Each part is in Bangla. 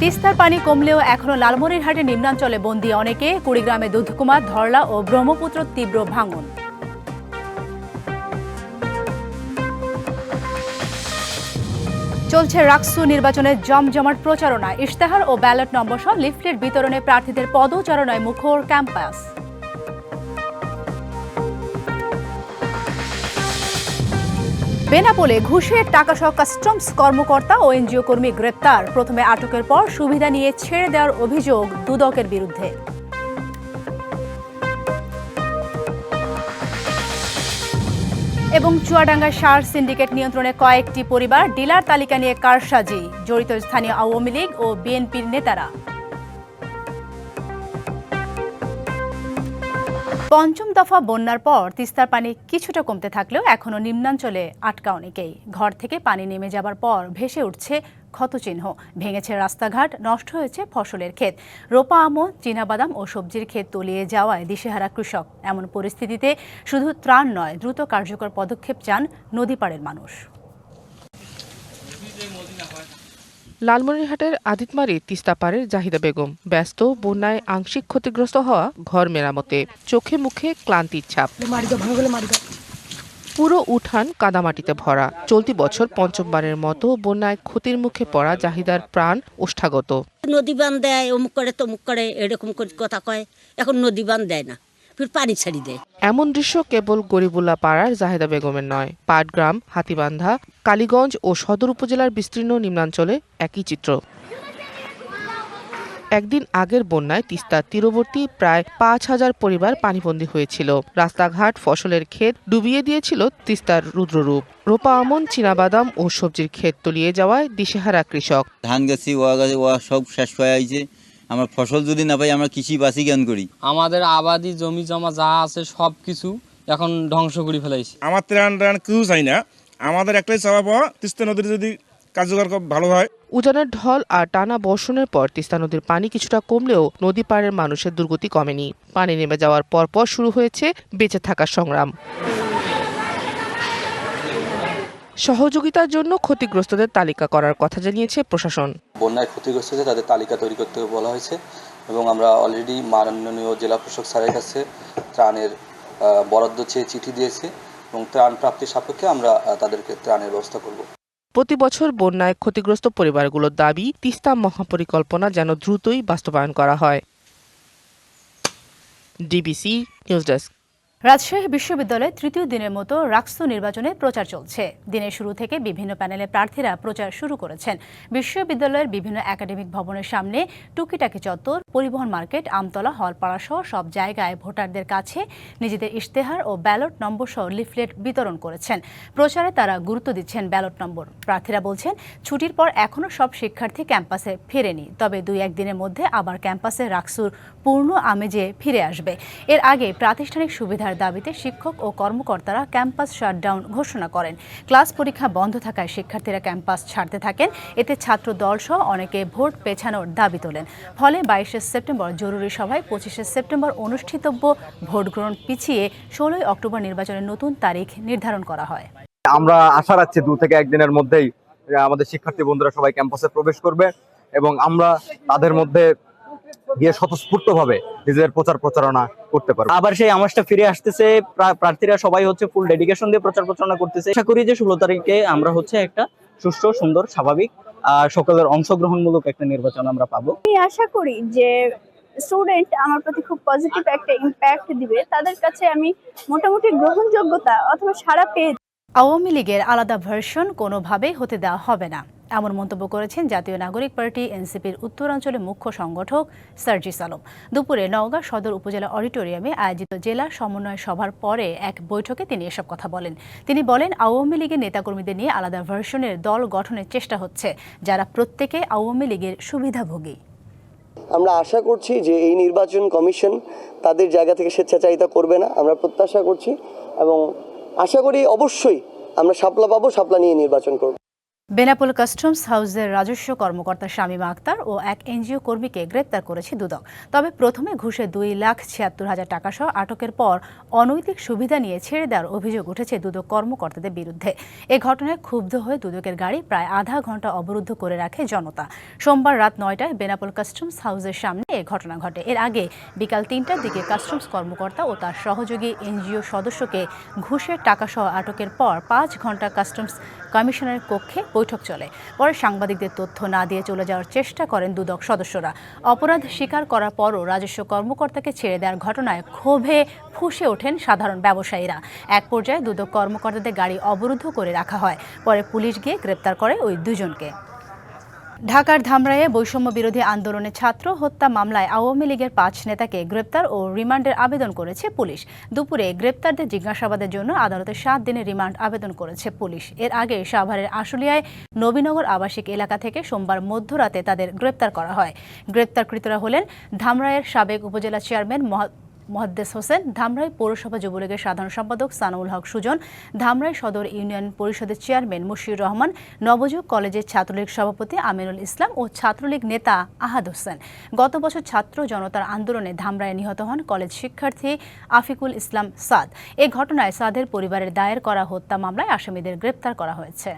তিস্তার পানি কমলেও এখনও লালমনিরহাটে নিম্নাঞ্চলে বন্দী অনেকে, কুড়িগ্রামে দুধকুমার, ধরলা ও ব্রহ্মপুত্র তীব্র ভাঙন। চলছে রাকসু নির্বাচনের জমজমাট প্রচারণা, ইশতেহার ও ব্যালট নম্বর সহ লিফলেট বিতরণে প্রার্থীদের পদচারণায় মুখর ক্যাম্পাস। বেনাপোলে ঘুষের টাকা সহ কাস্টমস কর্মকর্তা ও এনজিও কর্মী গ্রেপ্তার। প্রথমে আটকের পর সুবিধা নিয়ে ছেড়ে দেওয়ার অভিযোগ দুদকের বিরুদ্ধে। এবং চুয়াডাঙ্গার সার সিন্ডিকেট নিয়ন্ত্রণে কয়েকটি পরিবার ডিলার তালিকা নিয়ে কারসাজি, জড়িত স্থানীয় আওয়ামী লীগ ও বিএনপির নেতারা। পঞ্চম দফা বন্যার পর তিস্তার পানি কিছুটা কমতে থাকলেও এখনও নিম্নাঞ্চলে আটকা অনেকেই। ঘর থেকে পানি নেমে যাবার পর ভেসে উঠছে ক্ষতচিহ্ন। ভেঙেছে রাস্তাঘাট, নষ্ট হয়েছে ফসলের ক্ষেত। রোপা আমো চীনাবাদাম ও সবজির ক্ষেত তলিয়ে যাওয়ায় দিশেহারা কৃষক। এমন পরিস্থিতিতে শুধু ত্রাণ নয়, দ্রুত কার্যকর পদক্ষেপ চান নদীপাড়ের মানুষ। লালমনিরহাটের আদিতমারি তিস্তাপাড়ের জাহিদা বেগম, ব্যস্ত, বন্যায় আংশিক ক্ষতিগ্রস্ত হওয়া ঘর মেরামতে, চোখে মুখে ক্লান্তির ছাপ। পুরো উঠান কাদামাটিতে ভরা। চলতি বছর পঞ্চমবারের মতো বন্যায় ক্ষতির মুখে পড়া জাহিদার প্রাণ ওষ্ঠাগত। নদী বান দেয়, অমুক করে তমুক করে, এরকম কথা কয়। এখন নদী বান দেয় না। ফির পানি ছাড়ি দেয়। এমন দৃশ্য কেবল গরিবুল্লাহ পাড়ার জাহেদা বেগমের নয় পাটগ্রাম হাতিবান্ধা কালীগঞ্জ ও সদর উপজেলার বিস্তীর্ণ নিম্নাঞ্চলে একই চিত্র। একদিন আগের বন্যায় তিস্তার তীরবর্তী প্রায় পাঁচ হাজার পরিবার পানিবন্দী হয়েছিল। রাস্তাঘাট ফসলের ক্ষেত ডুবিয়ে দিয়েছিল তিস্তার রুদ্ররূপ। রোপা আমন চীনাবাদাম ও সবজির ক্ষেত তলিয়ে যাওয়ায় দিশেহারা কৃষক। ধান গাছি ওয়া গাছি ওয়া সব শেষ হয়ে আইছে। আমরা ফসল যদি না পাই আমরা কৃষি বাসি জ্ঞান করি। আমাদের আবাদি জমি জমা যা আছে সব কিছু এখন ধ্বংস করে ফেলাইছে। আমার ত্রাণ টান কেউ চাই না। আমাদের একটাই চাওয়া পাওয়া তিস্তা নদীর যদি কার্যকর খুব ভালো হয়। উজানের ঢল আর টানা বর্ষণের পর তিস্তা নদীর পানি কিছুটা কমলেও নদী পাড়ের মানুষের দুর্গতি কমেনি। পানি নেমে যাওয়ার পর পর শুরু হয়েছে বেঁচে থাকার সংগ্রাম। সহযোগিতার জন্য ক্ষতিগ্রস্তদের তালিকা করার কথা জানিয়েছে প্রশাসন। বন্যায় ক্ষতিগ্রস্ত হয়েছে তাদের তালিকা তৈরি করতে বলা হয়েছে এবং আমরা অলরেডি মাননীয় জেলা প্রশাসক স্যারের কাছে ত্রাণের বরাদ্দ চেয়ে চিঠি দিয়েছি এবং ত্রাণ প্রাপ্তির সাপেক্ষে আমরা তাদেরকে ত্রাণের ব্যবস্থা করব। প্রতি বছর বন্যায় ক্ষতিগ্রস্ত পরিবারগুলোর দাবি তিস্তা মহাপরিকল্পনা যেন দ্রুতই বাস্তবায়ন করা হয়। DBC news desk. রাজশাহী বিশ্ববিদ্যালয়ে তৃতীয় দিনের মতো রাক্সু নির্বাচনে প্রচার চলছে। দিনের শুরু থেকে বিভিন্ন প্যানেলে প্রার্থীরা প্রচার শুরু করেছেন। বিশ্ববিদ্যালয়ের বিভিন্ন একাডেমিক ভবনের সামনে টুকিটাকি চত্বর, পরিবহন মার্কেট, আমতলা, হলপাড়া সহ সব জায়গায় ভোটারদের কাছে নিজেদের ইশতেহার ও ব্যালট নম্বর সহ লিফলেট বিতরণ করেছেন। প্রচারে তারা গুরুত্ব দিচ্ছেন ব্যালট নম্বর। প্রার্থীরা বলছেন, ছুটির পর এখনও সব শিক্ষার্থী ক্যাম্পাসে ফেরেনি, তবে দুই একদিনের মধ্যে আবার ক্যাম্পাসে রাক্সুর পূর্ণ আমেজে ফিরে আসবে। এর আগে প্রাতিষ্ঠানিক সুবিধার দাবিতে শিক্ষক ও কর্মকর্তারা ক্যাম্পাস শাটডাউন ঘোষণা করেন। ক্লাস পরীক্ষা বন্ধ থাকায় শিক্ষার্থীরা ক্যাম্পাস ছাড়তে থাকেন। এতে ছাত্র দল সহ অনেকে ভোট পেছানোর দাবি তোলেন। ফলে বাইশে সেপ্টেম্বর জরুরি সভায় পঁচিশে সেপ্টেম্বর অনুষ্ঠিতব্য ভোট গ্রহণ পিছিয়ে ষোলোই অক্টোবর নির্বাচনের নতুন তারিখ নির্ধারণ করা হয়। আমরা আশা রাখছি দু থেকে একদিনের মধ্যেই, আমাদের শিক্ষার্থী বন্ধুরা সবাই ক্যাম্পাসে প্রবেশ করবে এবং আমরা তাদের মধ্যে গিয়ে স্বতঃস্ফূর্ত ভাবে নিজেদের প্রচার প্রচারণা করতে পারব। আবার সেই আমাসটা ফিরে আসতেছে প্রার্থীরা সবাই হচ্ছে ফুল ডেডিকেশন দিয়ে প্রচার প্রচারণা করতেছে। আশা করি যে ষোলো তারিখে আমরা হচ্ছে একটা সুষ্ঠু সুন্দর স্বাভাবিক সকলের অংশগ্রহণমূলক একটা নির্বাচন আমরা পাবো। আমি আশা করি যে স্টুডেন্ট আমার প্রতি খুব পজিটিভ একটা ইম্প্যাক্ট দিবে। তাদের কাছে আমি মোটামুটি গ্রহণযোগ্যতা অথবা সারা পেয়ে আওয়ামী লীগের আলাদা ভার্সন কোনোভাবেই হতে দেওয়া হবে না। এমন মন্তব্য করেছেন জাতীয় নাগরিক পার্টি, এনসিপির উত্তরাঞ্চলের মুখ্য সংগঠক সার্জিস আলম। দুপুরে নওগাঁ সদর উপজেলা অডিটোরিয়ামে আয়োজিত জেলা সমন্বয় সভার পরে এক বৈঠকে তিনি এসব কথা বলেন। তিনি বলেন, আওয়ামী লীগের নেতাকর্মীদের নিয়ে আলাদা ভার্সনের দল গঠনের চেষ্টা হচ্ছে, যারা প্রত্যেকে আওয়ামী লীগের সুবিধাভোগী। আমরা আশা করছি যে এই নির্বাচন কমিশন তাদের জায়গা থেকে স্বেচ্ছাচারিতা করবে না, আমরা প্রত্যাশা করছি এবং আশা করি অবশ্যই আমরা সাপলা পাবো, শাপলা নিয়ে নির্বাচন করব। বেনাপোল কাস্টমস হাউসের রাজস্ব কর্মকর্তা শামীম আক্তার ও এক এনজিও কর্মীকে গ্রেপ্তার করেছে দুদক। তবে প্রথমে ঘুষে দুই লাখ ছিয়াত্তর হাজার টাকা সহ আটকের পর অনৈতিক সুবিধা নিয়ে ছেড়ে দেওয়ার অভিযোগ উঠেছে দুদক কর্মকর্তাদের বিরুদ্ধে। এ ঘটনায় ক্ষুব্ধ হয়ে দুদকের গাড়ি প্রায় আধা ঘণ্টা অবরুদ্ধ করে রাখে জনতা। সোমবার রাত নয়টায় বেনাপোল কাস্টমস হাউসের সামনে এ ঘটনা ঘটে। এর আগে বিকাল তিনটার দিকে কাস্টমস কর্মকর্তা ও তার সহযোগী এনজিও সদস্যকে ঘুষের টাকা সহ আটকের পর পাঁচ ঘণ্টা কাস্টমস কমিশনের কক্ষে বৈঠক চলে। পরে সাংবাদিকদের তথ্য না দিয়ে চলে যাওয়ার চেষ্টা করেন দুদক সদস্যরা। অপরাধ স্বীকার করার পরও রাজস্ব কর্মকর্তাকে ছেড়ে দেওয়ার ঘটনায় ক্ষোভে ফুঁসে ওঠেন সাধারণ ব্যবসায়ীরা। এক পর্যায়ে দুদক কর্মকর্তাদের গাড়ি অবরুদ্ধ করে রাখা হয়। পরে পুলিশ গিয়ে গ্রেপ্তার করে ওই দুজনকে। ঢাকার ধামরাইয়ে বৈষম্য বিরোধী আন্দোলনে ছাত্র হত্যা মামলায় আওয়ামী লীগের পাঁচ নেতাকে গ্রেপ্তার ও রিমান্ডের আবেদন করেছে পুলিশ। দুপুরে গ্রেপ্তারদের জিজ্ঞাসাবাদের জন্য আদালতে সাত দিনের রিমান্ড আবেদন করেছে পুলিশ। এর আগে সাভারের আশুলিয়ায় নবীনগর আবাসিক এলাকা থেকে সোমবার মধ্যরাতে তাদের গ্রেপ্তার করা হয়। গ্রেপ্তারকৃতরা হলেন ধামরাইয়ের সাবেক উপজেলা চেয়ারম্যান মহাদ্দেস হোসেন, ধামরাই পৌরসভা যুবলীগের সাধারণ সম্পাদক সানাউল হক সুজন, ধামরাই সদর ইউনিয়ন পরিষদের চেয়ারম্যান মুশিউর রহমান, নবযুগ কলেজের ছাত্রলীগ সভাপতি আমিনুল ইসলাম ও ছাত্রলীগ নেতা আহাদ হোসেন। গত বছর ছাত্র জনতার আন্দোলনে ধামরায় নিহত হন কলেজ শিক্ষার্থী আফিকুল ইসলাম সাদ। এ ঘটনায় সাদের পরিবারের দায়ের করা হত্যা মামলায় আসামিদের গ্রেপ্তার করা হয়েছে।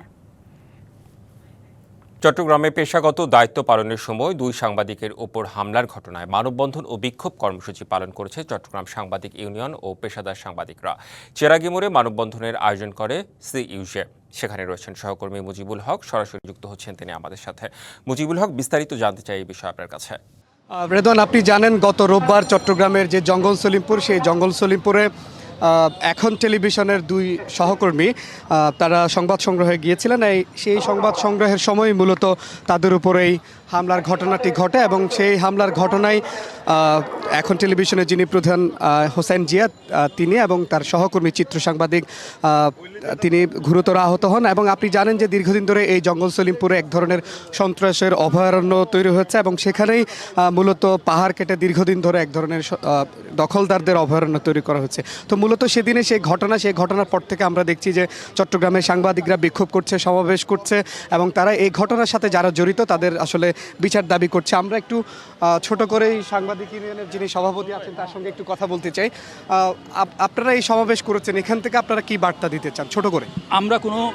চট্টগ্রামে পেশাগত দায়িত্ব পালনের সময় দুই সাংবাদিকের ওপর হামলার ঘটনায় মানববন্ধন ও বিক্ষোভ কর্মসূচি পালন করেছে চট্টগ্রাম সাংবাদিক ইউনিয়ন ও পেশাদার সাংবাদিকরা। চেরাগি মোড়ে মানববন্ধনের আয়োজন করে সি ইউজে সেখানে রয়েছেন সহকর্মী মুজিবুল হক। সরাসরি যুক্ত হচ্ছেন তিনি আমাদের সাথে। মুজিবুল হক, বিস্তারিত জানতে চাই এই বিষয়ে আপনার কাছে। রেদওয়ান, আপনি জানেন গত রোববার চট্টগ্রামের যে জঙ্গল সলিমপুর, সেই জঙ্গল সলিমপুরে এখন টেলিভিশনের দুই সহকর্মী তারা সংবাদ সংগ্রহে গিয়েছিলেন। এই, সেই সংবাদ সংগ্রহের সময় মূলত তাদের উপরেই হামলার ঘটনাটি ঘটে এবং সেই হামলার ঘটনায় এখন টেলিভিশনে যিনি প্রধান হোসেন আহ, তিনি এবং তার সহকর্মী চিত্র সাংবাদিক তিনি গুরুতর আহত হন এবং আপনি জানেন যে দীর্ঘদিন ধরে এই জঙ্গল সলিমপুরে এক ধরনের সন্ত্রাসের অভয়ারণ্য তৈরি হচ্ছে এবং সেখানেই মূলত পাহাড় কেটে দীর্ঘদিন ধরে এক ধরনের দখলদারদের অভয়ারণ্য তৈরি করা হচ্ছে তো মূলত সেদিনে সেই ঘটনা সেই ঘটনার পর থেকে আমরা দেখছি যে চট্টগ্রামের সাংবাদিকরা বিক্ষোভ করছে সমাবেশ করছে এবং তারা এই ঘটনার সাথে যারা জড়িত তাদের আসলে বিচার দাবি করছে। আমরা একটু ছোট করেই সাংবাদিক ইউনিয়নের যিনি সভাপতি আছেন, তার সঙ্গে একটু কথা বলতে চাই। আপ- আপনারা এই সমাবেশ করেছেন, এখান থেকে আপনারা কি বার্তা দিতে চান, ছোট করে? আমরা কোনো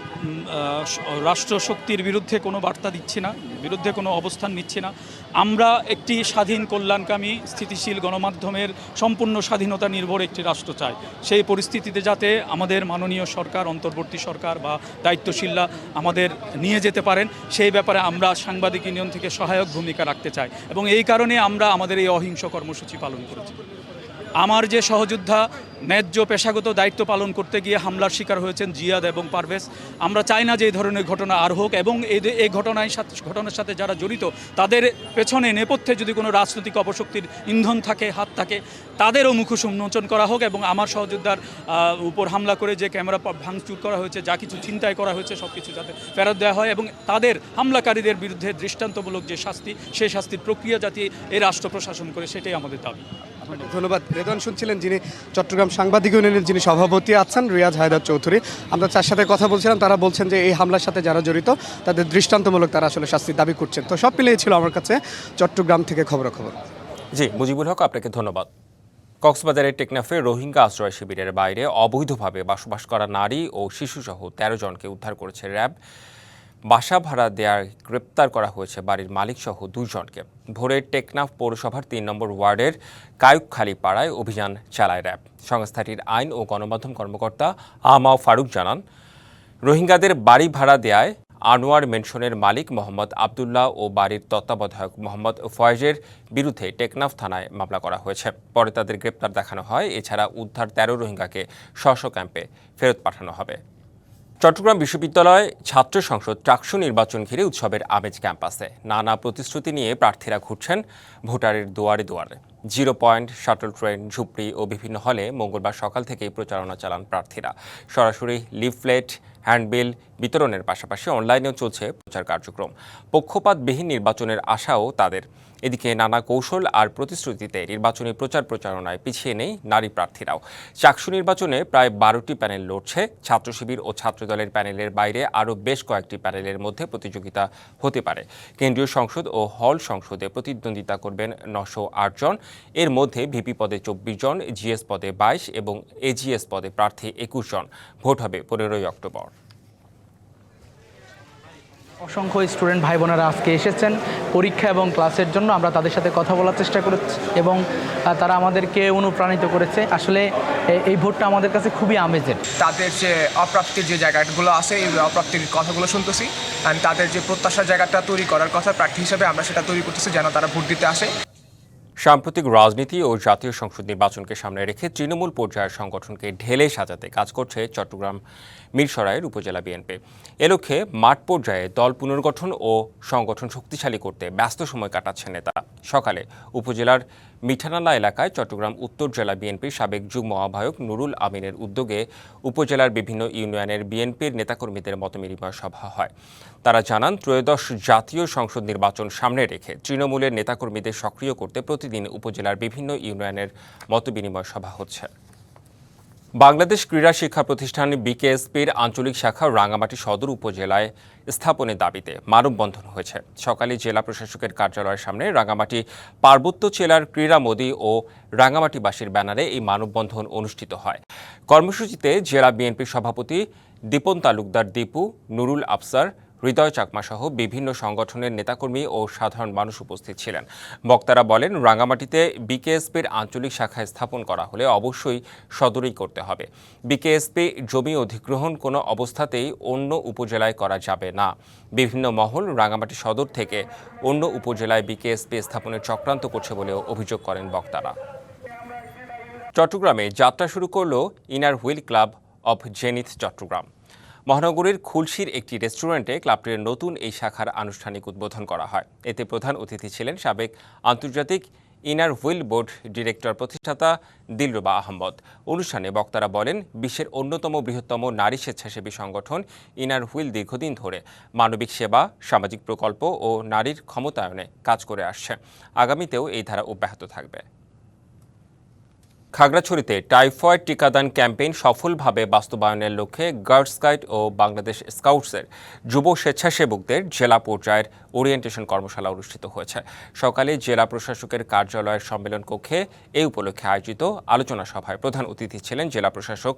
রাষ্ট্রশক্তির বিরুদ্ধে কোনো বার্তা দিচ্ছি না, বিরুদ্ধে কোনো অবস্থান নিচ্ছি না। আমরা একটি স্বাধীন কল্যাণকামী, স্থিতিশীল গণমাধ্যমের সম্পূর্ণ স্বাধীনতা নির্ভর একটি রাষ্ট্র চাই। সেই পরিস্থিতিতে যাতে আমাদের মাননীয় সরকার, অন্তর্বর্তী সরকার বা দায়িত্বশীলরা আমাদের নিয়ে যেতে পারেন, সেই ব্যাপারে আমরা সাংবাদিক ইউনিয়ন থেকে সহায়ক ভূমিকা রাখতে চাই এবং এই কারণে আমরা আমাদের এই অহিংস কর্মসূচি পালন করেছি। আমার যে সহযোদ্ধা ন্যায্য পেশাগত দায়িত্ব পালন করতে গিয়ে হামলার শিকার হয়েছেন জিয়াদ এবং পারভেজ। আমরা চাই না যে এই ধরনের ঘটনা আর হোক এবং এই ঘটনায় সাথে ঘটনার সাথে যারা জড়িত, তাদের পেছনে নেপথ্যে যদি কোনো রাজনৈতিক অপশক্তির ইন্ধন থাকে, হাত থাকে, তাদেরও মুখোশ উন্মোচন করা হোক এবং আমার সহযোদ্ধার উপর হামলা করে যে ক্যামেরা ভাঙচুর করা হয়েছে, যা কিছু চিন্তায় করা হয়েছে সব কিছু যাতে ফেরত দেওয়া হয় এবং তাদের হামলাকারীদের বিরুদ্ধে দৃষ্টান্তমূলক যে শাস্তি, সেই শাস্তির প্রক্রিয়া যাতে এই রাষ্ট্র প্রশাসন করে, সেটাই আমাদের দাবি। ধন্যবাদ। রেদন শুনছিলেন যিনি চট্টগ্রাম সাংবাদিক ইউনিয়নের যিনি সভাপতি আছেন, রিয়াজ হায়দার চৌধুরী। আমরা তার সাথে কথা বলছিলাম, তারা বলছেন যে এই হামলার সাথে যারা জড়িত, তাদের দৃষ্টান্তমূলক তারা আসলে শাস্তির দাবি করছেন। তো সব মিলিয়ে ছিল আমার কাছে চট্টগ্রাম থেকে খবরাখবর। জি, মুজিবুল হক, আপনাকে ধন্যবাদ। কক্সবাজারের টেকনাফে রোহিঙ্গা আশ্রয় শিবিরের বাইরে অবৈধভাবে বসবাস করা নারী ও শিশুসহ তেরো জনকে উদ্ধার করেছে র্যাব। বাসা ভাড়া দেওয়ার গ্রেপ্তার করা হয়েছে বাড়ির মালিকসহ দুজনকে ভোরে টেকনাফ পৌরসভার তিন নম্বর ওয়ার্ডের কায়ুকখালী পাড়ায় অভিযান চালায় র্যাব। সংস্থাটির আইন ও গণমাধ্যম কর্মকর্তা আমাও ফারুক জানান, রোহিঙ্গাদের বাড়ি ভাড়া দেয়ায় আনোয়ার মেনশনের মালিক মোহাম্মদ আবদুল্লাহ ও বাড়ির তত্ত্বাবধায়ক মোহাম্মদ ফয়েজের বিরুদ্ধে টেকনাফ থানায় মামলা করা হয়েছে। পরে তাদের গ্রেপ্তার দেখানো হয়, এছাড়া উদ্ধার তেরো রোহিঙ্গাকে স্ব ক্যাম্পে ফেরত পাঠানো হবে। চট্টগ্রাম বিশ্ববিদ্যালয় ছাত্র সংসদ চাকসু নির্বাচন ঘিরে উৎসবের আমেজ ক্যাম্পাসে নানা প্রতিশ্রুতি নিয়ে প্রার্থীরা ঘুরছেন ভোটারের দুয়ারে দুয়ারে। জিরো পয়েন্ট, শাটল ট্রেন, ঝুপড়ি ও বিভিন্ন হলে মঙ্গলবার সকাল থেকেই প্রচারণা চালান প্রার্থীরা। সরাসরি লিফলেট, হ্যান্ডবিল বিতরণের পাশাপাশি অনলাইনেও চলছে প্রচার কার্যক্রম। পক্ষপাতবিহীন নির্বাচনের আশাও তাদের। এদিকে নানা কৌশল আর প্রতিশ্রুতিতে নির্বাচনী প্রচার প্রচারণায় পিছিয়ে নেই নারী প্রার্থীরাও। চাকসু নির্বাচনে প্রায় বারোটি প্যানেল লড়ছে। ছাত্র শিবির ও ছাত্রদলের প্যানেলের বাইরে আরও বেশ কয়েকটি প্যানেলের মধ্যে প্রতিযোগিতা হতে পারে। কেন্দ্রীয় সংসদ ও হল সংসদে প্রতিদ্বন্দ্বিতা করবেন নশো জন। এর মধ্যে ভিপি পদে চব্বিশ জন, জিএস পদে বাইশ এবং এজিএস পদে প্রার্থী একুশ জন। ভোট হবে পনেরোই অক্টোবর। অসংখ্য স্টুডেন্ট ভাই বোনেরা আজকে এসেছেন পরীক্ষা এবং ক্লাসের জন্য। আমরা তাদের সাথে কথা বলার চেষ্টা করেছি এবং তারা আমাদেরকে অনুপ্রাণিত করেছে। আসলে এই ভোটটা আমাদের কাছে খুবই আমেজের তাদের যে অপ্রাপ্তির যে জায়গাগুলো আছে, এই অপ্রাপ্তির কথাগুলো শুনতেছি। অ্যান্ড তাদের যে প্রত্যাশার জায়গাটা তৈরি করার কথা প্রার্থী হিসাবে আমরা সেটা তৈরি করতেছি যেন তারা ভোট দিতে আসে। সাম্প্রতিক রাজনীতি ও জাতীয় সংসদ নির্বাচনকে সামনে রেখে তৃণমূল পর্যায়ের সংগঠনকে ঢেলে সাজাতে কাজ করছে চট্টগ্রাম মিরসরাইয়ের উপজেলা বিএনপি। এ লক্ষ্যে মাঠ পর্যায়ে দল পুনর্গঠন ও সংগঠন শক্তিশালী করতে ব্যস্ত সময় কাটাচ্ছে নেতা সকালে উপজেলার মিঠানালা এলাকায় চট্টগ্রাম উত্তর জেলা বিএনপির সাবেক যুগ্ম আহ্বায়ক নুরুল আমিনের উদ্যোগে উপজেলার বিভিন্ন ইউনিয়নের বিএনপির নেতাকর্মীদের মতবিনিময় সভা হয়। তারা জানান, ত্রয়োদশ জাতীয় সংসদ নির্বাচন সামনে রেখে তৃণমূলের নেতাকর্মীদের সক্রিয় করতে প্রতিদিন উপজেলার বিভিন্ন ইউনিয়নের মতবিনিময় সভা হচ্ছে। বাংলাদেশ ক্রীড়া শিক্ষা প্রতিষ্ঠান বিকেএসপির আঞ্চলিক শাখা রাঙামাটি সদর উপজেলায় স্থাপনের দাবিতে মানববন্ধন হয়েছে। সকালে জেলা প্রশাসকের কার্যালয়ের সামনে রাঙামাটি পার্বত্য জেলার ক্রীড়া মোদী ও রাঙামাটিবাসীর ব্যানারে এই মানববন্ধন অনুষ্ঠিত হয়। কর্মসূচিতে জেলা বিএনপির সভাপতি দীপন তালুকদার দীপু, নুরুল আফসার হৃদয় চাকমা সহ বিভিন্ন সংগঠনের নেতাকর্মী ও সাধারণ মানুষ উপস্থিত ছিলেন। বক্তারা বলেন রাঙামাটিতে বিকেএসপির আঞ্চলিক শাখা স্থাপন করা হলে অবশ্যই সদরেই করতে হবে। বিকেএসপি জমি অধিগ্রহণ কোনো অবস্থাতেই অন্য উপজেলায় করা যাবে না। বিভিন্ন মহল রাঙামাটি সদর থেকে অন্য উপজেলায় বিকেএসপি স্থাপনের চক্রান্ত করছে বলেও অভিযোগ করেন বক্তারা। চট্টগ্রামে যাত্রা শুরু করল Inner Wheel Club of Zenith Chattogram. মহানগরীর খুলশির একটি রেস্টুরেন্টে ক্লাবটির নতুন এই শাখার আনুষ্ঠানিক উদ্বোধন করা হয়। এতে প্রধান অতিথি ছিলেন সাবেক আন্তর্জাতিক ইনার হুইল বোর্ড ডিরেক্টর প্রতিষ্ঠাতা দিলরুবা আহমদ অনুষ্ঠানে বক্তারা বলেন, বিশ্বের অন্যতম বৃহত্তম নারী স্বেচ্ছাসেবী সংগঠন ইনার হুইল দীর্ঘদিন ধরে মানবিক সেবা, সামাজিক প্রকল্প ও নারীর ক্ষমতায়নে কাজ করে আসছে। আগামীতেও এই ধারা অব্যাহত থাকবে। খাগড়াছড়িতে টাইফয়েড টিকাদান ক্যাম্পেইন সফলভাবে বাস্তবায়নের লক্ষ্যে গার্ড গাইড ও বাংলাদেশ স্কাউটসের যুব স্বেচ্ছাসেবকদের জেলা পর্যায়ের ওরিয়েন্টেশন কর্মশালা অনুষ্ঠিত হয়েছে। সকালে জেলা প্রশাসকের কার্যালয়ের সম্মেলন কক্ষে এই উপলক্ষে আয়োজিত আলোচনা সভায় প্রধান অতিথি ছিলেন জেলা প্রশাসক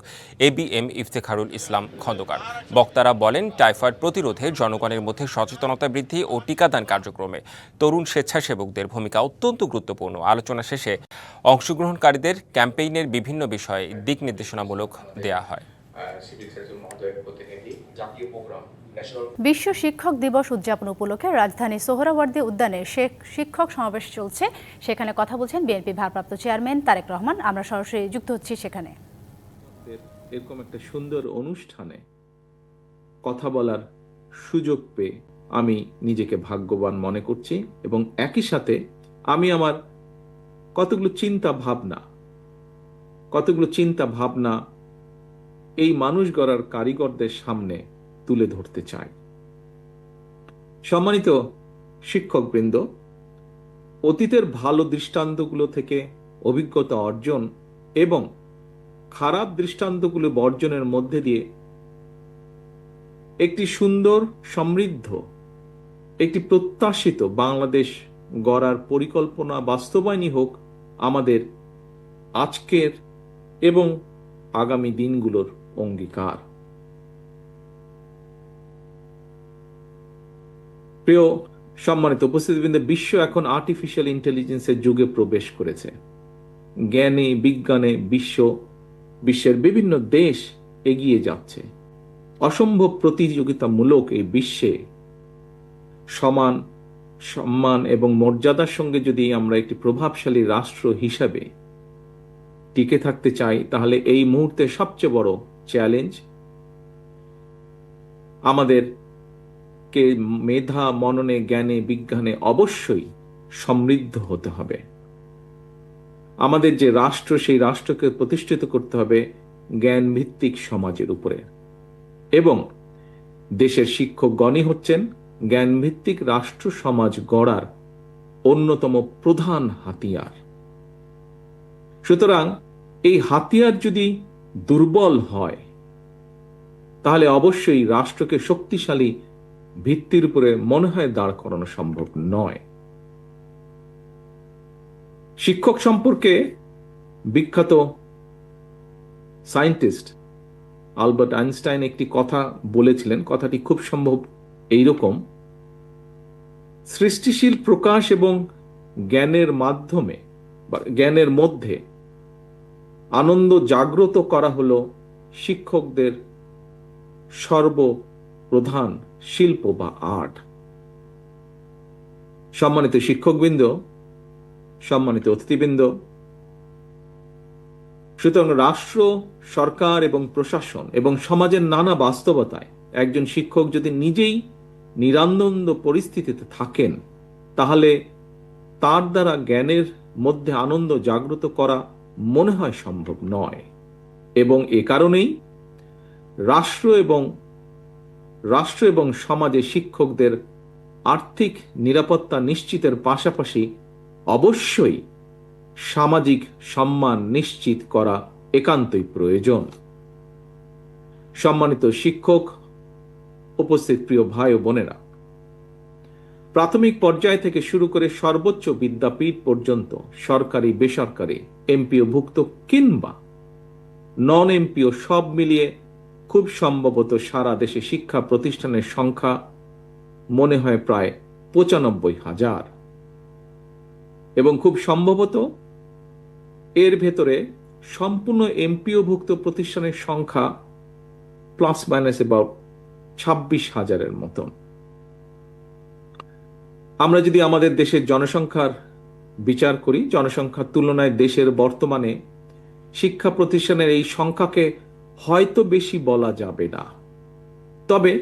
A B M Iftekharul Islam Khandaker. বক্তারা বলেন, টাইফয়েড প্রতিরোধে জনগণের মধ্যে সচেতনতা বৃদ্ধি ও টিকাদান কার্যক্রমে তরুণ স্বেচ্ছাসেবকদের ভূমিকা অত্যন্ত গুরুত্বপূর্ণ। আলোচনা শেষে অংশগ্রহণকারীদের ক্যাম্পেইনের বিভিন্ন বিষয়ে দিক নির্দেশনামূলক দেয়া হয়। বিশ্ব শিক্ষক দিবস উদযাপন উপলক্ষে রাজধানী সোহরাওয়ার্দী উদ্যানে শেখ শিক্ষক সমাবেশ চলছে। সেখানে কথা বলছেন বিএনপি ভারপ্রাপ্ত চেয়ারম্যান তারেক রহমান। আমরা সরাসরি যুক্ত হচ্ছি সেখানে। এরকম একটা সুন্দর অনুষ্ঠানে কথা বলার সুযোগ পেয়ে আমি নিজেকে ভাগ্যবান মনে করছি এবং একই সাথে আমি আমার কতগুলো চিন্তা ভাবনা কতগুলো চিন্তা ভাবনা এই মানুষ গড়ার কারিগরদের সামনে তুলে ধরতে চাই সম্মানিত শিক্ষকবৃন্দ, অতীতের ভালো দৃষ্টান্তগুলো থেকে অভিজ্ঞতা অর্জন এবং খারাপ দৃষ্টান্তগুলো বর্জনের মধ্যে দিয়ে একটি সুন্দর, সমৃদ্ধ, একটি প্রত্যাশিত বাংলাদেশ গড়ার পরিকল্পনা বাস্তবায়নই হোক আমাদের আজকের এবং আগামী দিনগুলোর অঙ্গীকার। প্রিয় সম্মানিত উপস্থিতিবৃন্দ, বিশ্ব এখন আর্টিফিশিয়াল ইন্টেলিজেন্সের যুগে প্রবেশ করেছে। জ্ঞানে, বিজ্ঞানে বিশ্ব, বিশ্বের বিভিন্ন দেশ এগিয়ে যাচ্ছে। অসম্ভব প্রতিযোগিতামূলক এই বিশ্বে সমান সম্মান এবং মর্যাদার সঙ্গে যদি আমরা একটি প্রভাবশালী রাষ্ট্র হিসাবে টিকে থাকতে চাই, তাহলে এই মুহূর্তে সবচেয়ে বড় চ্যালেঞ্জ আমাদের কে মেধা, মননে, জ্ঞানে, বিজ্ঞানে অবশ্যই সমৃদ্ধ হতে হবে। আমাদের যে রাষ্ট্র, সেই রাষ্ট্রকে প্রতিষ্ঠিত করতে হবে জ্ঞান ভিত্তিক সমাজের উপরে। এবং দেশের শিক্ষকগণই হচ্ছেন জ্ঞান ভিত্তিক রাষ্ট্র সমাজ গড়ার অন্যতম প্রধান হাতিয়ার। সুতরাং এই হাতিয়ার যদি দুর্বল হয়, তাহলে অবশ্যই রাষ্ট্রকে শক্তিশালী ভিত্তির উপরে মনে হয় দাঁড় করানো সম্ভব নয়। শিক্ষক সম্পর্কে বিখ্যাত সায়েন্টিস্ট আলবার্ট আইনস্টাইন একটি কথা বলেছিলেন, কথাটি খুব সম্ভব এইরকম, সৃষ্টিশীল প্রকাশ এবং জ্ঞানের মাধ্যমে বা জ্ঞানের মধ্যে আনন্দ জাগ্রত করা হলো শিক্ষকদের সর্বপ্রধান শিল্প বা আর্ট। সম্মানিত শিক্ষকবৃন্দ, সম্মানিত অতিথিবৃন্দ, সুতরাং রাষ্ট্র, সরকার এবং প্রশাসন এবং সমাজের নানা বাস্তবতায় একজন শিক্ষক যদি নিজেই নিরানন্দ পরিস্থিতিতে থাকেন, তাহলে তার দ্বারা জ্ঞানের মধ্যে আনন্দ জাগ্রত করা মনে হয় সম্ভব নয়। এবং এ কারণেই রাষ্ট্র এবং রাষ্ট্র এবং সমাজে শিক্ষকদের আর্থিক নিরাপত্তা নিশ্চিতের পাশাপাশি অবশ্যই সামাজিক সম্মান নিশ্চিত করা একান্তই প্রয়োজন। সম্মানিত শিক্ষক, উপস্থিত প্রিয় ভাই ও বোনেরা, প্রাথমিক পর্যায় থেকে শুরু করে সর্বোচ্চ বিদ্যাপীঠ পর্যন্ত সরকারি, বেসরকারি, এমপিওভুক্ত কিংবা নন এমপিও সব মিলিয়ে খুব সম্ভবত সারা দেশে শিক্ষা প্রতিষ্ঠানের সংখ্যা মনে হয় প্রায় পঁচানব্বই হাজার। এবং খুব সম্ভবত এর ভেতরে সম্পূর্ণ এমপিওভুক্ত প্রতিষ্ঠানের সংখ্যা প্লাস মাইনাস এবাউট ছাব্বিশ হাজারের মতন। আমরা যদি আমাদের দেশের জনসংখ্যার বিচার করি, জনসংখ্যার তুলনায় দেশের বর্তমানে শিক্ষা প্রতিষ্ঠানের এই সংখ্যাকে হয়তো বেশি বলা যাবে না। তবে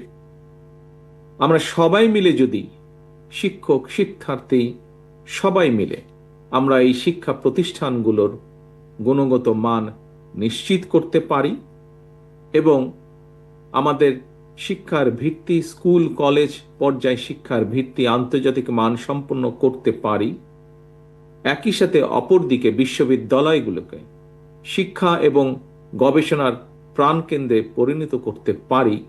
আমরা সবাই মিলে যদি শিক্ষক, শিক্ষার্থী সবাই মিলে আমরা এই শিক্ষা প্রতিষ্ঠানগুলোর গুণগত মান নিশ্চিত করতে পারি এবং আমাদের শিক্ষার ভিত্তি, স্কুল, কলেজ পর্যায়ে শিক্ষার ভিত্তি, আন্তর্জাতিক মান সম্পন্ন করতে পারি। একই সাথে অপরদিকে বিশ্ববিদ্যালয়গুলোকে শিক্ষা এবং গবেষণার প্রাণকেন্দ্রে পরিণত করতে পারি,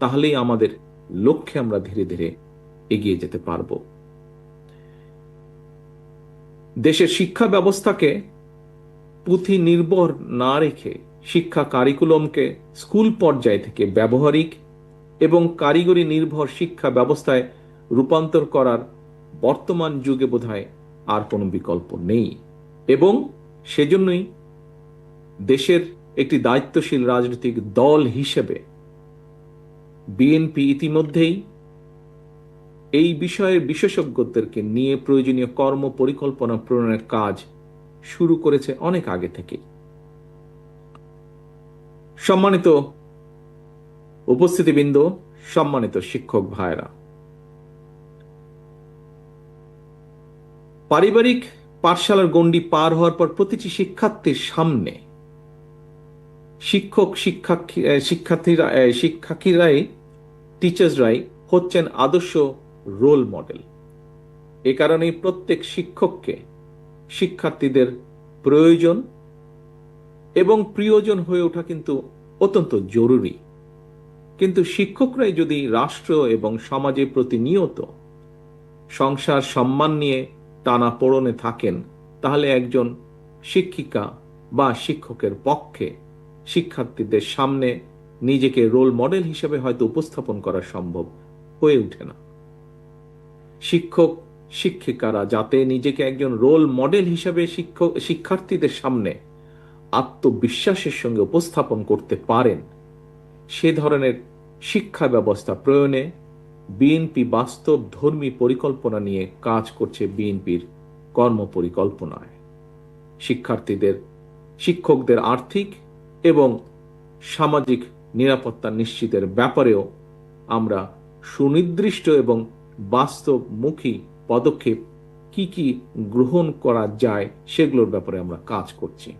তাহলেই আমাদের লক্ষ্যে আমরা ধীরে ধীরে এগিয়ে যেতে পারব। দেশের শিক্ষা ব্যবস্থাকে পুঁথি নির্ভর না রেখে শিক্ষা কারিকুলামকে স্কুল পর্যায় থেকে ব্যবহারিক এবং কারিগরি নির্ভর শিক্ষা ব্যবস্থায় রূপান্তর করার বর্তমান যুগে বোধহয় আর কোনো বিকল্প নেই। এবং সেজন্যই দেশের একটি দায়িত্বশীল রাজনৈতিক দল হিসেবে বিএনপি ইতিমধ্যেই এই বিষয়ের বিশেষজ্ঞদেরকে নিয়ে প্রয়োজনীয় কর্ম পরিকল্পনা প্রণয়নের কাজ শুরু করেছে অনেক আগে থেকে সম্মানিত উপস্থিতিবৃন্দ, সম্মানিত শিক্ষক ভাইরা পারিবারিক পাঠশালার গণ্ডি পার হওয়ার পর প্রতিটি শিক্ষার্থীর সামনে শিক্ষক, শিক্ষার্থী শিক্ষার্থীরা শিক্ষার্থীরাই টিচার্সরাই হচ্ছেন আদর্শ রোল মডেল এ কারণেই প্রত্যেক শিক্ষককে শিক্ষার্থীদের প্রয়োজন এবং প্রিয়জন হয়ে ওঠা কিন্তু অত্যন্ত জরুরি। কিন্তু শিক্ষকরাই যদি রাষ্ট্র এবং সমাজে প্রতিনিয়ত সংসার সম্মান নিয়ে টানা পড়নে থাকেন, তাহলে একজন শিক্ষিকা বা শিক্ষকের পক্ষে শিক্ষার্থীদের সামনে নিজেকে রোল মডেল হিসেবে হয়তো উপস্থাপন করা সম্ভব হয়ে ওঠে না। শিক্ষক, শিক্ষিকারা যাতে নিজেকে একজন রোল মডেল হিসেবে শিক্ষক, শিক্ষার্থীদের সামনে আত্মবিশ্বাসের সঙ্গে উপস্থাপন করতে পারেন, সে ধরনের শিক্ষা ব্যবস্থা প্রয়োগে বিএনপি বাস্তব ধর্মী পরিকল্পনা নিয়ে কাজ করছে বিএনপির কর্ম পরিকল্পনায় শিক্ষার্থীদের, শিক্ষকদের আর্থিক এবং সামাজিক নিরাপত্তা নিশ্চিতের ব্যাপারেও আমরা সুনির্দিষ্ট এবং বাস্তবমুখী পদক্ষেপ কি কি গ্রহণ করা যায় সেগুলোর ব্যাপারে আমরা কাজ করছি।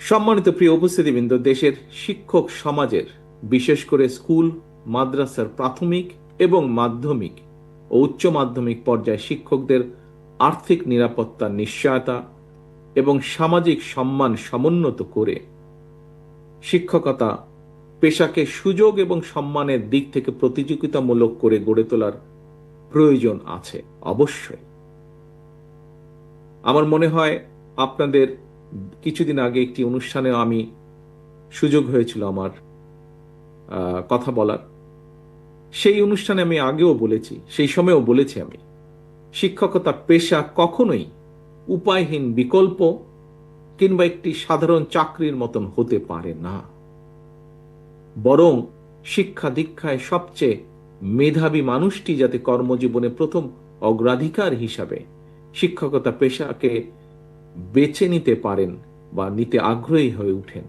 সম্মানিত প্রিয় উপস্থিতিবৃন্দ, দেশের শিক্ষক সমাজের, বিশেষ করে স্কুল, মাদ্রাসার প্রাথমিক এবং মাধ্যমিক ও উচ্চ মাধ্যমিক পর্যায়ে শিক্ষকদের আর্থিক নিরাপত্তা নিশ্চয়তা এবং সামাজিক সম্মান সমুন্নত করে। শিক্ষকতা পেশাকে সুযোগ এবং সম্মানের দিক থেকে প্রতিযোগিতামূলক করে গড়ে তোলার প্রয়োজন আছে, অবশ্যই। আমার মনে হয় আপনাদের কিছুদিন আগে একটি অনুষ্ঠানে আমি সুযোগ হয়েছিল আমার কথা বলার। সেই অনুষ্ঠানে আমি আগেও বলেছি, সেই সময়েও বলেছি আমি, শিক্ষকতা পেশা কখনোই উপায়হীন বিকল্প কিংবা একটি সাধারণ চাকরির মতন হতে পারে না। বরং শিক্ষা দীক্ষায় সবচেয়ে মেধাবী মানুষটি যাতে কর্মজীবনে প্রথম অগ্রাধিকার হিসাবে শিক্ষকতা পেশাকে বেছে নিতে পারেন বা নিতে আগ্রহী হয়ে ওঠেন।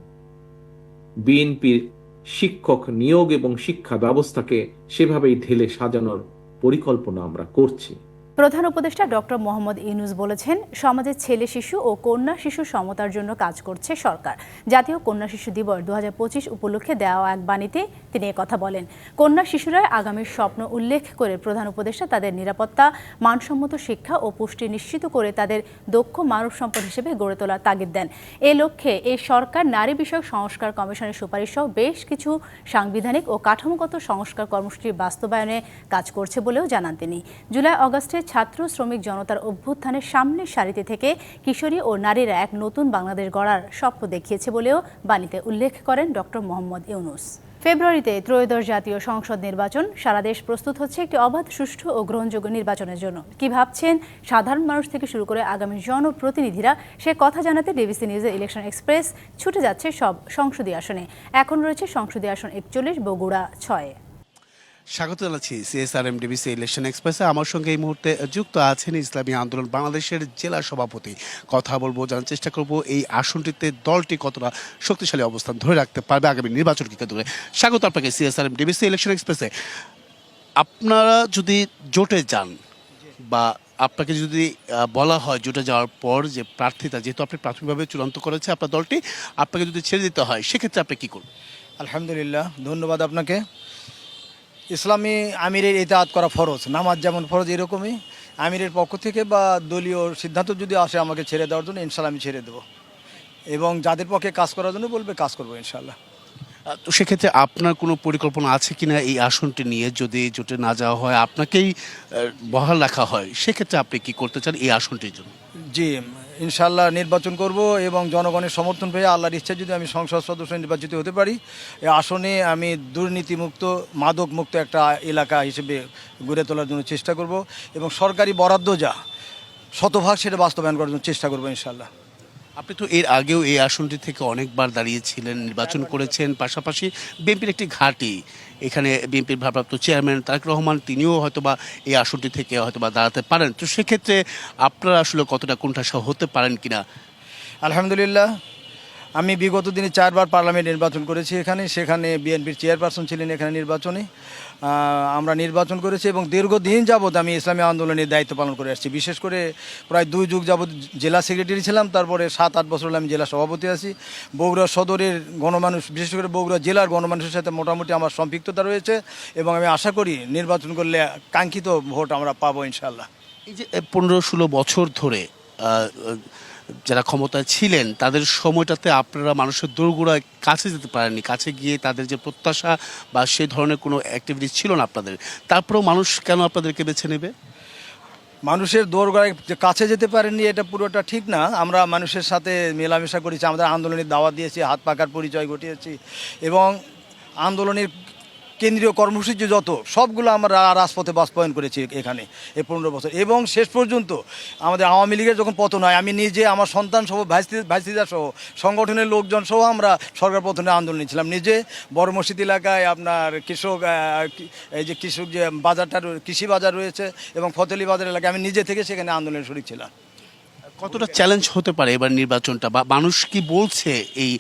বিএনপির শিক্ষক নিয়োগ এবং শিক্ষা ব্যবস্থাকে সেভাবেই ঢেলে সাজানোর পরিকল্পনা আমরা করছি। প্রধান উপদেষ্টা ডক্টর মোহাম্মদ ইউনুস বলেছেন সমাজের ছেলে শিশু ও কন্যা শিশু সমতার জন্য কাজ করছে সরকার। জাতীয় কন্যা শিশু দিবস দু পঁচিশ উপলক্ষে দেওয়া এক বাণীতে তিনি কথা বলেন, কন্যা শিশুরা আগামীর স্বপ্ন উল্লেখ করে প্রধান উপদেষ্টা তাদের নিরাপত্তা, মানসম্মত শিক্ষা ও পুষ্টি নিশ্চিত করে তাদের দক্ষ মানব সম্পদ হিসেবে গড়ে তোলার তাগিদ দেন। এ লক্ষ্যে এই সরকার নারী বিষয়ক সংস্কার কমিশনের সুপারিশ সহ বেশ কিছু সাংবিধানিক ও কাঠামোগত সংস্কার কর্মসূচির বাস্তবায়নে কাজ করছে বলেও জানান তিনি। জুলাই, অগস্টে ছাত্র শ্রমিক জনতার অভ্যুত্থানের সামনের সারিতে থেকে কিশোরী ও নারীরা এক নতুন বাংলাদেশ গড়ার স্বপ্ন দেখিয়েছে বলেও বাণীতে উল্লেখ করেন ডক্টর মোহাম্মদ ইউনুস। ফেব্রুয়ারিতে ত্রয়োদশ জাতীয় সংসদ নির্বাচন। সারা দেশ প্রস্তুত হচ্ছে একটি অবাধ, সুষ্ঠু ও গ্রহণযোগ্য নির্বাচনের জন্য। কি ভাবছেন? সাধারণ মানুষ থেকে শুরু করে আগামী জনপ্রতিনিধিরা? সে কথা জানাতে ডিবিসি নিউজের ইলেকশন এক্সপ্রেস ছুটে যাচ্ছে সব সংসদীয় আসনে। এখন রয়েছে সংসদীয় আসন একচল্লিশ, বগুড়া ছয়। স্বাগত জানাচ্ছি সিএসআরএম ডিবিসি ইলেকশন এক্সপ্রেসে আমার সঙ্গে এই মুহূর্তে যুক্ত আছেন ইসলামী আন্দোলন বাংলাদেশের জেলা সভাপতি। কথা বলব, জানার চেষ্টা করব এই আসনটিতে দলটি কতটা শক্তিশালী অবস্থান ধরে রাখতে পারবে আগামী নির্বাচনকে কেন্দ্র স্বাগত আপনাকে সিএসআরএম ডিবিসি ইলেকশন এক্সপ্রেসে আপনারা যদি জোটে যান বা আপনাকে যদি বলা হয় জোটে যাওয়ার পর যে প্রার্থীতা, যেহেতু আপনি প্রাথমিকভাবে চূড়ান্ত করেছে আপনার দলটি, আপনাকে যদি ছেড়ে দিতে হয়, সেক্ষেত্রে আপনি কী করবেন? আলহামদুলিল্লাহ, ধন্যবাদ আপনাকে। ইসলামী আমিরের ইতাহাত করা ফরজ নামাজ যেমন ফরজ এরকমই আমিরের পক্ষ থেকে বা দলীয় সিদ্ধান্ত যদি আসে আমাকে ছেড়ে দেওয়ার জন্য ইনশাল্লাহ আমি ছেড়ে দেবো। এবং যাদের পক্ষে কাজ করার জন্য বলবে কাজ করব ইনশাল্লাহ তো সেক্ষেত্রে আপনার কোনো পরিকল্পনা আছে কিনা এই আসনটি নিয়ে? যদি জোটে না যাওয়া হয় আপনাকেই বহাল রাখা হয় সেক্ষেত্রে আপনি কি করতে চান এই আসনটির জন্য? জি ইনশাল্লাহ নির্বাচন করব এবং জনগণের সমর্থন পেয়ে আল্লাহর ইচ্ছা যদি আমি সংসদ সদস্য নির্বাচিত হতে পারি এই আসনে আমি দুর্নীতিমুক্ত, মাদকমুক্ত একটা এলাকা হিসেবে গড়ে তোলার জন্য চেষ্টা করব এবং সরকারি বরাদ্দ যা, শতভাগ সেটা বাস্তবায়ন করার জন্য চেষ্টা করব ইনশাল্লাহ আপনি তো এর আগেও এই আসনটি থেকে অনেকবার দাঁড়িয়েছিলেন, নির্বাচন করেছেন, পাশাপাশি বিএনপির একটি ঘাঁটি এখানে বিএনপির ভারপ্রাপ্ত চেয়ারম্যান তারেক রহমান, তিনিও হয়তোবা এই আসনটি থেকে হয়তোবা দাঁড়াতে পারেন। তো সেক্ষেত্রে আপনারা আসলে কতটা কোণঠাসা হতে পারেন কিনা? আলহামদুলিল্লাহ আমি বিগত দিনে চারবার পার্লামেন্ট নির্বাচন করেছি এখানে। সেখানে বিএনপির চেয়ারপারসন ছিলেন এখানে নির্বাচনে। আমরা নির্বাচন করেছি এবং দীর্ঘদিন যাবৎ আমি ইসলামী আন্দোলনের দায়িত্ব পালন করে আসছি। বিশেষ করে প্রায় দুই যুগ যাবৎ জেলা সেক্রেটারি ছিলাম, তারপরে সাত আট বছর হলো আমি জেলা সভাপতি আছি। বগুড়া সদরের গণমানুষ, বিশেষ করে বগুড়া জেলার গণমানুষের সাথে মোটামুটি আমার সম্পৃক্ততা রয়েছে এবং আমি আশা করি নির্বাচন করলে কাঙ্ক্ষিত ভোট আমরা পাবো ইনশাল্লাহ এই যে পনেরো ষোলো বছর ধরে যারা ক্ষমতায় ছিলেন, তাদের সময়টাতে আপনারা মানুষের দোরগোড়ায় কাছে যেতে পারেননি। কাছে গিয়ে তাদের যে প্রত্যাশা বা সেই ধরনের কোনো অ্যাক্টিভিটি ছিল না আপনাদের। তারপরেও মানুষ কেন আপনাদেরকে বেছে নেবে? মানুষের দোরগোড়ায় কাছে যেতে পারেননি, এটা পুরোটা ঠিক না। আমরা মানুষের সাথে মেলামেশা করেছি, আমাদের আন্দোলনের দাওয়াত দিয়েছি, হাত পাকার পরিচয় ঘটিয়েছি এবং আন্দোলনের কেন্দ্রীয় কর্মসূচি যত, সবগুলো আমরা রাজপথে বাস্তবায়ন করেছি এখানে এই পনেরো বছর। এবং শেষ পর্যন্ত আমাদের আওয়ামী লীগের যখন পতন হয়, আমি নিজে, আমার সন্তান সহ ভাইসিদা সহ, সংগঠনের লোকজন সহ আমরা সরকার পতনে আন্দোলনে ছিলাম নিজে বড় মসজিদ এলাকায় আপনার কৃষক এই যে কৃষক যে বাজারটা কৃষি বাজার রয়েছে এবং ফতেলি বাজার এলাকায় আমি নিজে থেকে সেখানে আন্দোলনে শরিক ছিলাম। কতটা চ্যালেঞ্জ হতে পারে এবার নির্বাচনটা? বা মানুষ কি বলছে এই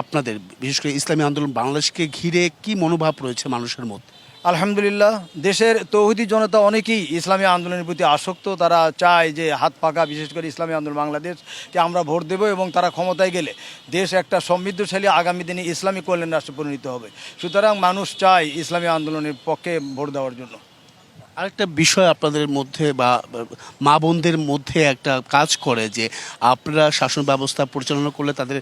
আপনাদের? বিশেষ করে ইসলামী আন্দোলন বাংলাদেশকে ঘিরে কি মনোভাব রয়েছে মানুষের মধ্যে? আলহামদুলিল্লাহ, দেশের তৌহিদি জনতা অনেকেই ইসলামী আন্দোলনের প্রতি আসক্ত। তারা চায় যে হাত পাকা, বিশেষ করে ইসলামী আন্দোলন বাংলাদেশকে আমরা ভোট দেব এবং তারা ক্ষমতায় গেলে দেশ একটা সমৃদ্ধশালী আগামী দিনে ইসলামী কল্যাণ রাষ্ট্রে পরিণত হবে। সুতরাং মানুষ চায় ইসলামী আন্দোলনের পক্ষে ভোট দেওয়ার জন্য। আরেকটা বিষয় আপনাদের মধ্যে বা মা বোনদের মধ্যে একটা কাজ করে যে, আপনারা শাসন ব্যবস্থা পরিচালনা করলে তাদের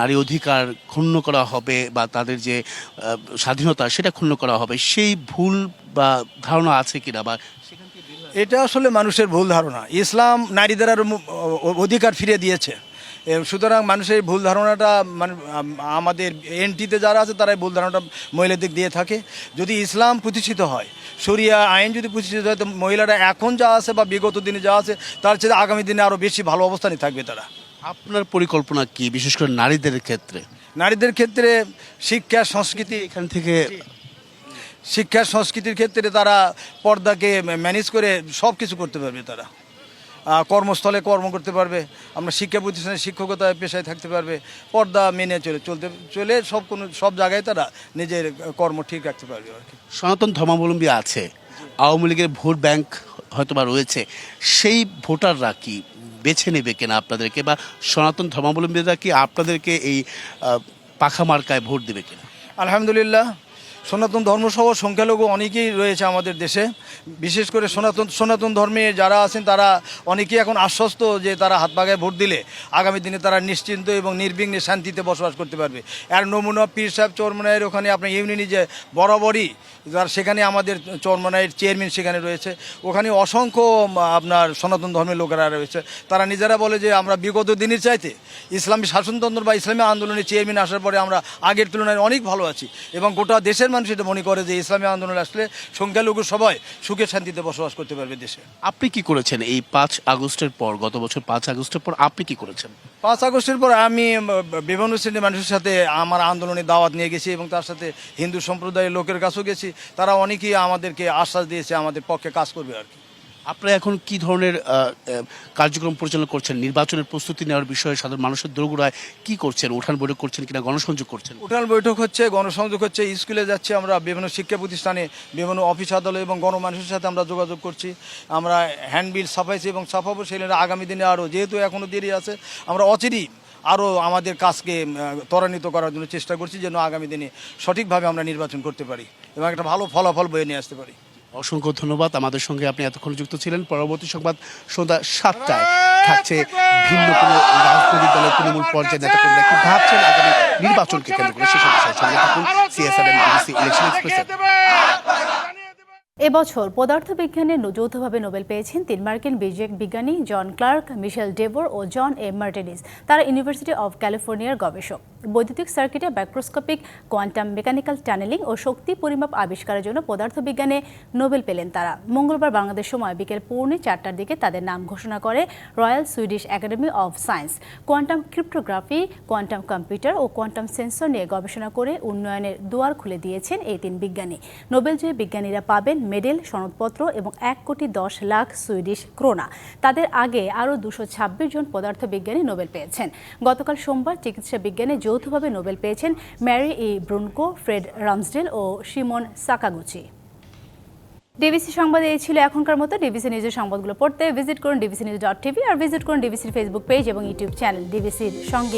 নারী অধিকার ক্ষুণ্ণ করা হবে বা তাদের যে স্বাধীনতা সেটা ক্ষুণ্ণ করা হবে। সেই ভুল বা ধারণা আছে কিনা বা এটা আসলে মানুষের ভুল ধারণা। ইসলাম নারীদের আরও অধিকার ফিরে দিয়েছে। সুতরাং মানুষের ভুল ধারণাটা মানে আমাদের এনটিতে যারা আছে তারাই ভুল ধারণাটা মহিলাদের দিয়ে থাকে। যদি ইসলাম প্রতিষ্ঠিত হয় শরিয়া আইন যদি প্রতিষ্ঠিত হয় তো মহিলারা এখন যা আছে বা বিগত দিনে যা আছে তার চেয়ে আগামী দিনে আরও বেশি ভালো অবস্থানে থাকবে তারা। আপনার পরিকল্পনা কি বিশেষ করে নারীদের ক্ষেত্রে? নারীদের ক্ষেত্রে শিক্ষা সংস্কৃতি এখান থেকে শিক্ষা সংস্কৃতির ক্ষেত্রে তারা পর্দাকে ম্যানেজ করে সব কিছু করতে পারবে তারা। কর্মস্থলে কর্ম করতে পারবে আমরা শিক্ষা প্রতিষ্ঠানে শিক্ষকতা পেশায় থাকতে পারবে পর্দা মেনে চলে চলতে চলে সব কোনো সব জায়গায় তারা নিজের কর্ম ঠিক রাখতে পারবে আর কি। সনাতন ধর্মাবলম্বী আছে আওয়ামী লীগের ভোট ব্যাংক হয়তোবা রয়েছে সেই ভোটাররা কি বেছে নেবে কিনা আপনাদেরকে বা সনাতন ধর্মাবলম্বীরা কি আপনাদেরকে এই পাখা মার্কায় ভোট দেবে কিনা? আলহামদুলিল্লাহ সনাতন ধর্মসহ সংখ্যালঘু অনেকেই রয়েছে আমাদের দেশে। বিশেষ করে সনাতন সনাতন ধর্মে যারা আছেন, তারা অনেকেই এখন আশ্বস্ত যে তারা হাত পাগায় ভোট দিলে আগামী দিনে তারা নিশ্চিন্ত এবং নির্বিঘ্নে শান্তিতে বসবাস করতে পারবে। আর নমুনা পীর সাহেব চরমনায়ের ওখানে আপনার ইউনিয়নে যে বরাবরই যার সেখানে আমাদের চরমনায়ের চেয়ারম্যান সেখানে রয়েছে। ওখানে অসংখ্য আপনার সনাতন ধর্মের লোকেরা রয়েছে। তারা নিজেরা বলে যে আমরা বিগত দিনের চাইতে ইসলামী শাসনতন্ত্র বা ইসলামী আন্দোলনের চেয়ারম্যান আসার পরে আমরা আগের তুলনায় অনেক ভালো আছি এবং গোটা দেশের মানুষ এটা মনে করে যে ইসলামী আন্দোলন আসলে সংখ্যালঘু সবাই সুখে শান্তিতে বসবাস করতে পারবে দেশে। আপনি কি করেছেন এই পাঁচ আগস্টের পর গত বছর পাঁচ আগস্টের পর আপনি কি করেছেন? পাঁচ আগস্টের পর আমি বিভিন্ন শ্রেণির মানুষের সাথে আমার আন্দোলনে দাওয়াত নিয়ে গেছি এবং তার সাথে হিন্দু সম্প্রদায়ের লোকের কাছেও গেছি। তারা অনেকেই আমাদেরকে আশ্বাস দিয়েছে আমাদের পক্ষে কাজ করবে আর কি। আপনারা এখন কি ধরনের কার্যক্রম পরিচালনা করছেন? নির্বাচনের প্রস্তুতি নেওয়ার বিষয়ে সাধারণ মানুষের দোরগোড়ায় কি করছেন? উঠান বৈঠক করছেন কিনা? গণসংযোগ করছেন? উঠান বৈঠক হচ্ছে, গণসংযোগ হচ্ছে, স্কুলে যাচ্ছি আমরা বিভিন্ন শিক্ষা প্রতিষ্ঠানে, বিভিন্ন অফিস আদালত এবং গণমানুষের সাথে আমরা যোগাযোগ করছি। আমরা হ্যান্ডবিল ছাপাইছি এবং ছাপাবো সেগুলো আগামী দিনে আরও যেহেতু এখনও দেরি আছে, আমরা অচিরেই আরও আমাদের কাজকে ত্বরান্বিত করার জন্য চেষ্টা করছি যেন আগামী দিনে সঠিকভাবে আমরা নির্বাচন করতে পারি এবং একটা ভালো ফলাফল বয়ে নিয়ে আসতে পারি। অসংখ্য ধন্যবাদ। আমাদের সঙ্গে আপনি এতক্ষণ যুক্ত ছিলেন। পরবর্তী সংবাদ সন্ধ্যা সাতটায় থাকছে ভিন্ন কোনো রাজনৈতিক দলের তৃণমূল পর্যায়ে নেতাকর্মীরা কি ভাবছেন? আগামী নির্বাচনকে কেন্দ্র করে সেসব বিষয়ে সঙ্গে থাকুন সিএসআর ইলেকশন এবছর পদার্থবিজ্ঞানে যৌথভাবে নোবেল পেয়েছেন তিন মার্কিন বিজ্ঞানী জন ক্লার্ক, মিশেল ডেভোর ও জন এ মার্টিনিস। তারা ইউনিভার্সিটি অব ক্যালিফোর্নিয়ার গবেষক। বৈদ্যুতিক সার্কিটে মাইক্রোস্কোপিক কোয়ান্টাম মেকানিক্যাল টানেলিং ও শক্তি পরিমাপ আবিষ্কারের জন্য পদার্থবিজ্ঞানে নোবেল পেলেন তারা। মঙ্গলবার বাংলাদেশ সময় বিকেল পৌনে চারটার দিকে তাদের নাম ঘোষণা করে Royal Swedish Academy of Science. Quantum cryptography, quantum computer O quantum sensor নিয়ে গবেষণা করে উন্নয়নের দুয়ার খুলে দিয়েছেন এই তিন বিজ্ঞানী। নোবেলজয়ী বিজ্ঞানীরা পাবেন মেডেল, সনদপত্র এবং এক কোটি দশ লাখ সুইডিশ ক্রোনা। তাদের আগে আরও দুশো ছাব্বিশ জন পদার্থবিজ্ঞানী নোবেল পেয়েছেন। গতকাল সোমবার চিকিৎসা বিজ্ঞানে যৌথভাবে নোবেল পেয়েছেন Mary E Brunkow, Fred Ramsdell ও সিমন সাকাগুচি। ডিবিসি সংবাদ এই ছিল এখনকার মতো। ডিবিসি নিউজের সংবাদগুলো পড়তে ভিজিট করুন ডিবিসি নিউজ ডট টিভি আর ভিজিট করুন ডিবিসির ফেসবুক পেজ এবং ইউটিউব চ্যানেল ডিবিসির সঙ্গেই